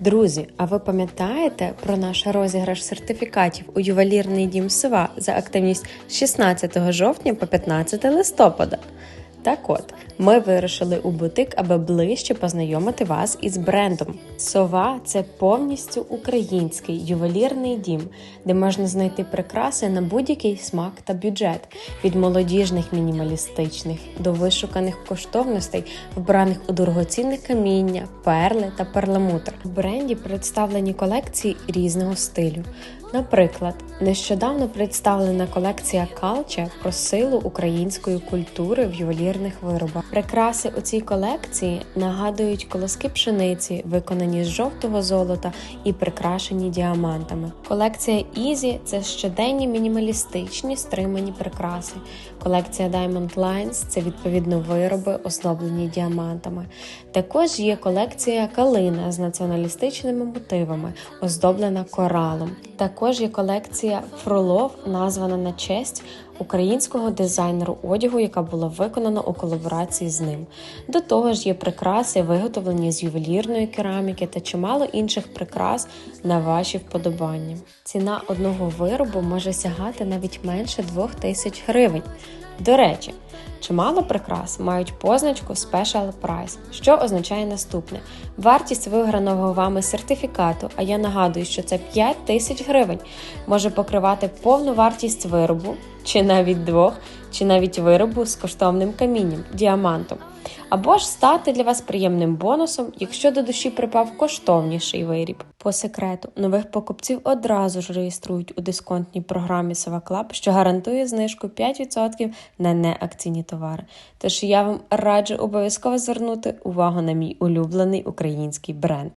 Друзі, а ви пам'ятаєте про наш розіграш сертифікатів у ювелірний дім Сова за активність з 16 жовтня по 15 листопада? Так от, ми вирушили у бутик, аби ближче познайомити вас із брендом. Сова це повністю український ювелірний дім, де можна знайти прикраси на будь-який смак та бюджет від молодіжних мінімалістичних до вишуканих коштовностей, вбраних у дорогоцінне каміння, перли та перламутр. В бренді представлені колекції різного стилю. Наприклад, нещодавно представлена колекція Калча про силу української культури в ювелірних виробах. Прикраси у цій колекції нагадують колоски пшениці, виконані з жовтого золота і прикрашені діамантами. Колекція Easy – це щоденні мінімалістичні стримані прикраси. Колекція Diamond Lines – це відповідно вироби, оздоблені діамантами. Також є колекція Калина з націоналістичними мотивами, оздоблена коралом. Також є колекція Фролов, названа на честь українського дизайнеру одягу, яка була виконана у колаборації з ним. До того ж, є прикраси, виготовлені з ювелірної кераміки та чимало інших прикрас на ваші вподобання. Ціна одного виробу може сягати навіть менше 2000 гривень. До речі, чимало прикрас мають позначку Special Price, що означає наступне: вартість виграного вами сертифікату, а я нагадую, що це 5 тисяч гривень, може покривати повну вартість виробу, чи навіть двох, чи навіть виробу з коштовним камінням, діамантом. Або ж стати для вас приємним бонусом, якщо до душі припав коштовніший виріб. По секрету, нових покупців одразу ж реєструють у дисконтній програмі Sava Club, що гарантує знижку 5% на неакційні товари. Тож я вам раджу обов'язково звернути увагу на мій улюблений український бренд.